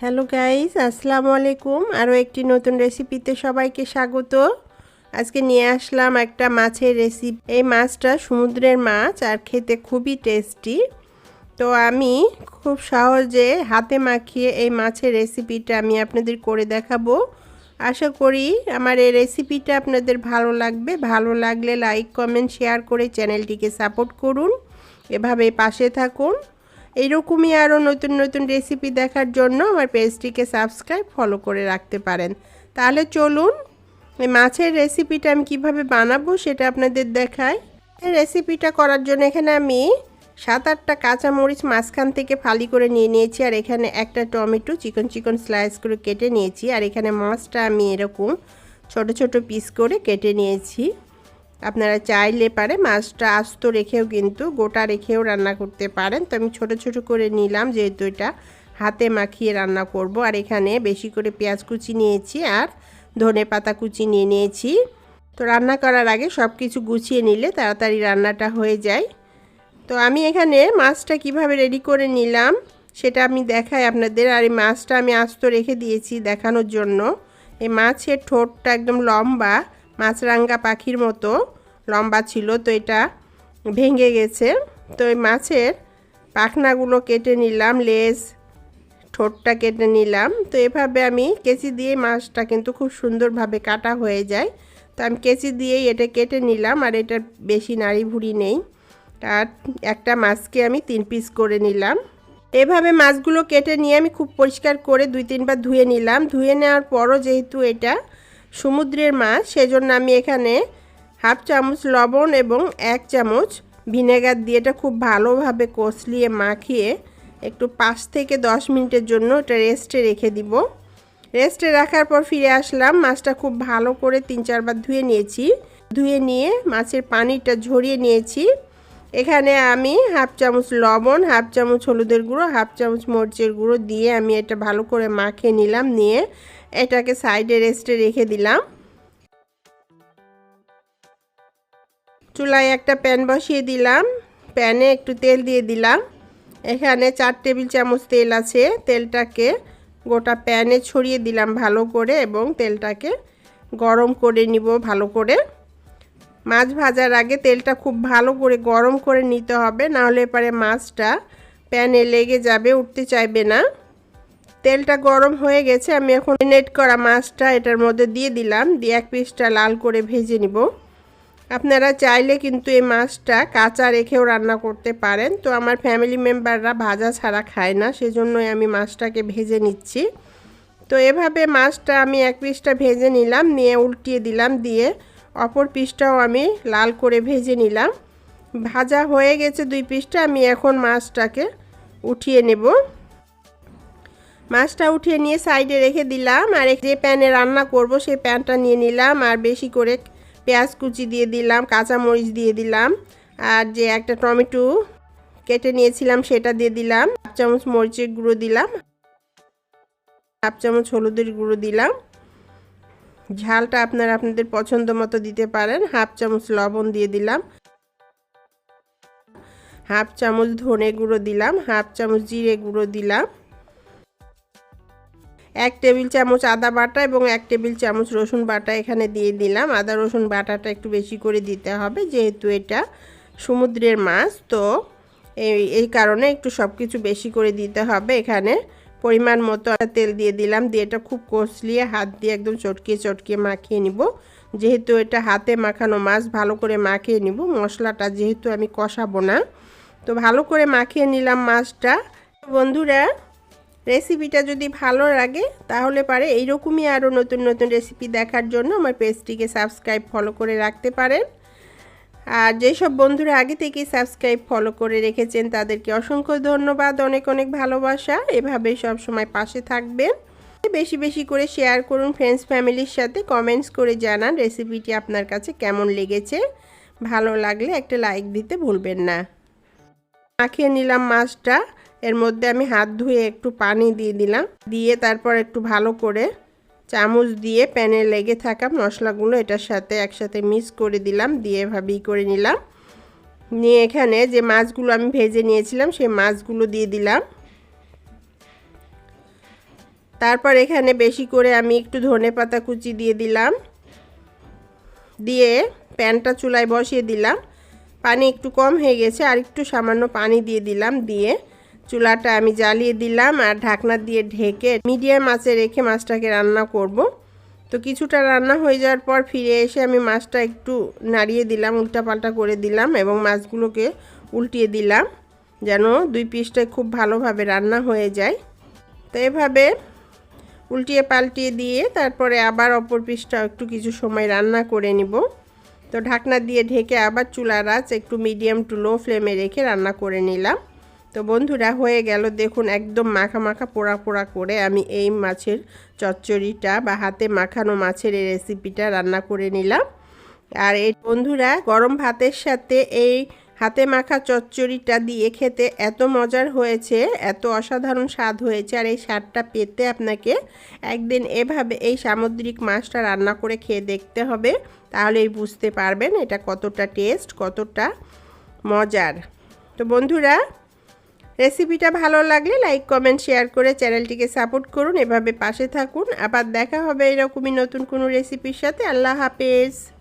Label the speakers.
Speaker 1: Hello guys আসসালামু আলাইকুম আরও একটি নতুন রেসিপিতে সবাইকে স্বাগত। আজকে নিয়ে আসলাম একটা মাছের রেসিপি এই মাছটা সমুদ্রের মাছ আর খেতে খুবই টেস্টি তো আমি খুব সহজে হাতে মাখিয়ে এই মাছের রেসিপিটা আমি আপনাদের করে দেখাবো। আশা করি আমার এই রেসিপিটা আপনাদের ভালো লাগবে। ভালো লাগলে লাইক কমেন্ট শেয়ার করে চ্যানেলটিকে সাপোর্ট করুন। এভাবে পাশে থাকুন। এইরকমই আরও নতুন নতুন রেসিপি দেখার জন্য আমার পেজটিকে সাবস্ক্রাইব ফলো করে রাখতে পারেন। তাহলে চলুন মাছের রেসিপিটা আমি কীভাবে বানাবো সেটা আপনাদের দেখাই। রেসিপিটা করার জন্য এখানে আমি সাত আটটা কাঁচামরিচ মাঝখান থেকে ফালি করে নিয়ে নিয়েছি, আর এখানে একটা টমেটো চিকন চিকন স্লাইস করে কেটে নিয়েছি, আর এখানে মাছটা আমি এরকম ছোট ছোট পিস করে কেটে নিয়েছি। আপনারা চাইলে পারে মাছটা আস্ত রেখেও কিন্তু গোটা রেখেও রান্না করতে পারেন। তো আমি ছোট ছোট করে নিলাম, যেহেতু এটা হাতে মাখিয়ে রান্না করব। আর এখানে বেশি করে পেঁয়াজ কুচি নিয়েছি আর ধনে পাতা কুচি নিয়ে নিয়েছি। তো রান্না করার আগে সব কিছু গুছিয়ে নিলে তাড়াতাড়ি রান্নাটা হয়ে যায়। তো আমি এখানে মাছটা কীভাবে রেডি করে নিলাম সেটা আমি দেখাই আপনাদের। আর এই মাছটা আমি আস্ত রেখে দিয়েছি দেখানোর জন্য। এই মাছের ঠোঁটটা একদম লম্বা মাছরাঙ্গা পাখির মতো লম্বা ছিল, তো এটা ভেঙে গেছে। তো এই মাছের পাখনাগুলো কেটে নিলাম, লেজ, ঠোঁটটা কেটে নিলাম। তো এভাবে আমি কেচি দিয়ে মাছটা কিন্তু খুব সুন্দরভাবে কাটা হয়ে যায়। তো আমি কেচি দিয়েই এটা কেটে নিলাম, আর এটা বেশি নাড়ি ভুড়ি নেই। আর একটা মাছকে আমি তিন পিস করে নিলাম। এভাবে মাছগুলো কেটে নিয়ে আমি খুব পরিষ্কার করে দুই তিনবার ধুয়ে নিলাম। ধুয়ে নেওয়ার পরও যেহেতু এটা সমুদ্রের মাছ, সেজন্য আমি এখানে হাফ চামচ লবণ এবং এক চামচ ভিনেগার দিয়ে এটা খুব ভালোভাবে কষলিয়ে মাখিয়ে একটু পাঁচ থেকে দশ মিনিটের জন্য এটা রেস্টে রেখে দিব। রেস্টে রাখার পর ফিরে আসলাম, মাছটা খুব ভালো করে তিন চারবার ধুয়ে নিয়েছি। ধুয়ে নিয়ে মাছের পানিটা ঝরিয়ে নিয়েছি। এখানে আমি হাফ চামচ লবণ, হাফ চামচ হলুদের গুঁড়ো, হাফ চামচ মরিচের গুঁড়ো দিয়ে আমি এটা ভালো করে মাখিয়ে নিলাম, নিয়ে এটাকে সাইডে রেস্টে রেখে দিলাম। চুলায় একটা প্যান বসিয়ে দিলাম। প্যানে একটু তেল দিয়ে দিলাম। এখানে চার টেবিল চামচ তেল আছে। তেলটাকে গোটা প্যানে ছড়িয়ে দিলাম ভালো করে এবং তেলটাকে গরম করে নিব ভালো করে। মাছ ভাজার আগে তেলটা খুব ভালো করে গরম করে নিতে হবে নাহলে পরে মাছটা প্যানে লেগে যাবে, উঠতে চাইবে না। তেলটা গরম হয়ে গেছে, আমি এখন নেট করা মাছটা এটার মধ্যে দিয়ে দিলাম, দিয়ে এক পিসটা লাল করে ভেজে নিব। আপনারা চাইলে কিন্তু এই মাছটা কাঁচা রেখেও রান্না করতে পারেন। তো আমার ফ্যামিলি মেম্বাররা ভাজা ছাড়া খায় না, সেজন্যই আমি মাছটাকে ভেজে নিচ্ছি। তো এভাবে মাছটা আমি এক পিসটা ভেজে নিলাম, নিয়ে উল্টিয়ে দিলাম, দিয়ে অপর পিসটাও আমি লাল করে ভেজে নিলাম। ভাজা হয়ে গেছে দুই পিসটা, আমি এখন মাছটাকে উঠিয়ে নেব। মাছটা উঠিয়ে নিয়ে সাইডে রেখে দিলাম আর যে প্যানে রান্না করব সেই প্যানটা নিয়ে নিলাম আর বেশি করে পেঁয়াজ কুচি দিয়ে দিলাম, কাঁচামরিচ দিয়ে দিলাম আর যে একটা টমেটো কেটে নিয়েছিলাম সেটা দিয়ে দিলাম, হাফ চামচ মরিচের গুঁড়ো দিলাম, হাফ চামচ হলুদের গুঁড়ো দিলাম। ঝালটা আপনারা আপনাদের পছন্দ মতো দিতে পারেন, হাফ চামচ লবণ দিয়ে দিলাম, হাফ চামচ ধনে গুঁড়ো দিলাম, হাফ চামচ জিরে গুঁড়ো দিলাম। এক টেবিল চামচ আদা বাটা এবং এক টেবিল চামচ রসুন বাটা এখানে দিয়ে দিলাম। আদা, রসুন বাটাটা একটু বেশি করে দিতে হবে যেহেতু এটা সমুদ্রের মাছ। তো এই এই কারণে একটু সব কিছু বেশি করে দিতে হবে। এখানে পরিমাণ মতো তেল দিয়ে দিলাম। দিয়ে এটা খুব কষলিয়ে হাত দিয়ে একদম চটকিয়ে চটকিয়ে মাখিয়ে নিব। যেহেতু এটা হাতে মাখানো মাছ, ভালো করে মাখিয়ে নিব। মশলাটা যেহেতু আমি কষাবো না। তো ভালো করে মাখিয়ে নিলাম মাছটা। বন্ধুরা রেসিপিটা যদি ভালো লাগে, তাহলে পারে এইরকমই আরও নতুন নতুন রেসিপি দেখার জন্য আমার পেজটিকে সাবস্ক্রাইব, ফলো করে রাখতে পারেন। আর যেসব বন্ধুরা আগে থেকেই সাবস্ক্রাইব, ফলো করে রেখেছেন, তাদেরকে অসংখ্য ধন্যবাদ, অনেক অনেক ভালোবাসা। এভাবে সব সময় পাশে থাকবেন। বেশি বেশি করে শেয়ার করুন ফ্রেন্ডস ফ্যামিলির সাথে কমেন্টস করে জানান রেসিপিটি আপনার কাছে কেমন লেগেছে। ভালো লাগলে একটা লাইক দিতে ভুলবেন না। মাখিয়ে নিলাম মাছটা। এর মধ্যে আমি হাত ধুয়ে একটু পানি দিয়ে দিলাম। দিয়ে তারপর একটু ভালো করে চামচ দিয়ে প্যানে লেগে থাকা মশলাগুলো এটার সাথে একসাথে মিক্স করে দিলাম, দিয়ে এভাবেই করে নিলাম। নিয়ে এখানে যে মাছগুলো আমি ভেজে নিয়েছিলাম, সেই মাছগুলো দিয়ে দিলাম। তারপর এখানে বেশি করে আমি একটু ধনে পাতা কুচি দিয়ে দিলাম। দিয়ে প্যানটা চুলায় বসিয়ে দিলাম। পানি একটু কম হয়ে গেছে আর একটু সামান্য পানি দিয়ে দিলাম। দিয়ে চুলাটা আমি জ্বালিয়ে দিলাম আর ঢাকনা দিয়ে ঢেকে মিডিয়াম আঁচে রেখে মাছটাকে রান্না করব। তো কিছুটা রান্না হয়ে যাওয়ার পর ফিরে এসে আমি মাছটা একটু নাড়িয়ে দিলাম, উল্টাপাল্টা করে দিলাম এবং মাছগুলোকে উল্টিয়ে দিলাম যেন দুই পিসটাই খুব ভালোভাবে রান্না হয়ে যায়। তো এভাবে উল্টিয়ে পাল্টিয়ে দিয়ে তারপরে আবার অপর পিসটা একটু কিছু সময় রান্না করে নিব। তো ঢাকনা দিয়ে ঢেকে আবার চুলার আঁচ একটু মিডিয়াম টু লো ফ্লেমে রেখে রান্না করে নিলাম। তো বন্ধুরা হয়ে গেল দেখুন একদম মাখা মাখা পোড়া পোড়া করে আমি এই মাছের চচ্চড়িটা বা হাতে মাখানো মাছের এই রেসিপিটা রান্না করে নিলাম। আর এই বন্ধুরা গরম ভাতের সাথে এই হাতে মাখা চচ্চড়িটা দিয়ে খেতে এত মজার হয়েছে, এত অসাধারণ স্বাদ হয়েছে আর এই স্বাদটা পেতে আপনাকে একদিন এভাবে এই সামুদ্রিক মাছটা রান্না করে খেয়ে দেখতে হবে, তাহলেই বুঝতে পারবেন এটা কতটা টেস্ট কতটা মজার। তো বন্ধুরা রেসিপিটা ভালো লাগলে লাইক, কমেন্ট, শেয়ার করে চ্যানেলটিকে সাপোর্ট করুন। এভাবে পাশে থাকুন। আবার দেখা হবে এরকমই নতুন কোনো রেসিপির সাথে। আল্লাহ হাফেজ।